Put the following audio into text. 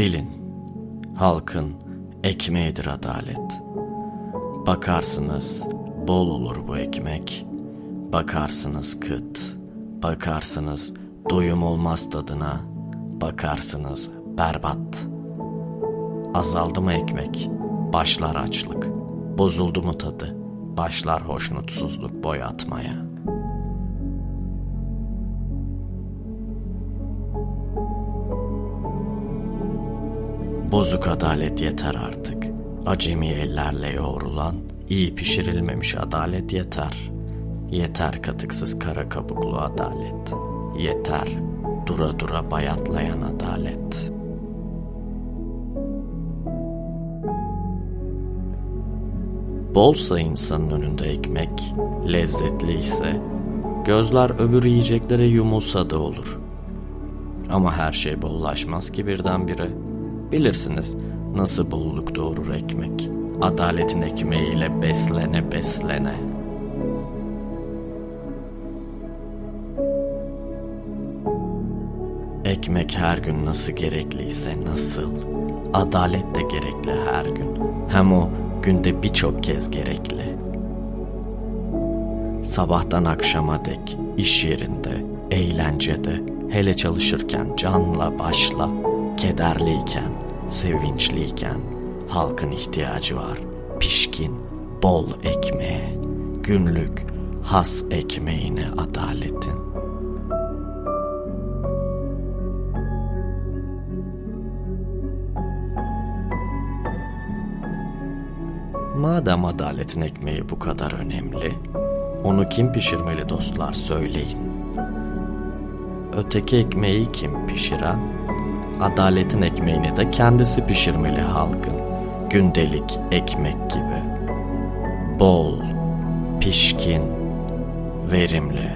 Bilin, halkın ekmeğidir adalet. Bakarsınız bol olur bu ekmek. Bakarsınız kıt, bakarsınız doyum olmaz tadına. Bakarsınız berbat. Azaldı mı ekmek, başlar açlık. Bozuldu mu tadı, başlar hoşnutsuzluk boy atmaya. Bozuk adalet yeter artık. Acemi ellerle yoğrulan, iyi pişirilmemiş adalet yeter. Yeter katıksız kara kabuklu adalet. Yeter dura dura bayatlayan adalet. Bolsa insanın önünde ekmek, lezzetli ise gözler öbür yiyeceklere yumulsa da olur. Ama her şey bollaşmaz ki birdenbire. Bilirsiniz nasıl bolluk doğurur ekmek. Adaletin ekmeğiyle beslene beslene. Ekmek her gün nasıl gerekliyse nasıl. Adalet de gerekli her gün. Hem o günde birçok kez gerekli. Sabahtan akşama dek iş yerinde, eğlencede, hele çalışırken canla başla, kederliyken, sevinçliyken halkın ihtiyacı var. Pişkin, bol ekmeğe, günlük has ekmeğine adaletin. Madem adaletin ekmeği bu kadar önemli, onu kim pişirmeli dostlar söyleyin. Öteki ekmeği kim pişiren? Adaletin ekmeğini de kendisi pişirmeli halkın. Gündelik ekmek gibi. Bol, pişkin, verimli.